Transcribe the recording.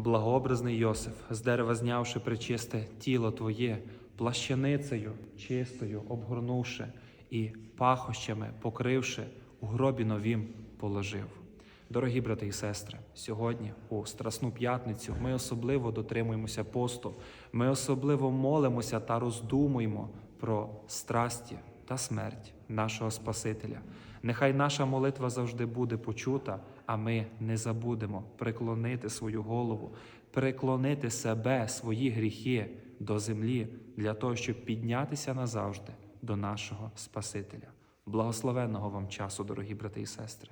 Благообразний Йосиф, з дерева знявши причисте тіло Твоє, плащаницею чистою обгорнувши і пахощами покривши, у гробі новім положив. Дорогі брати і сестри, сьогодні, у Страсну п'ятницю, ми особливо дотримуємося посту, ми особливо молимося та роздумуємо про страсті та смерть нашого Спасителя. Нехай наша молитва завжди буде почута, а ми не забудемо приклонити свою голову, приклонити себе, свої гріхи до землі для того, щоб піднятися назавжди до нашого Спасителя. Благословенного вам часу, дорогі брати і сестри!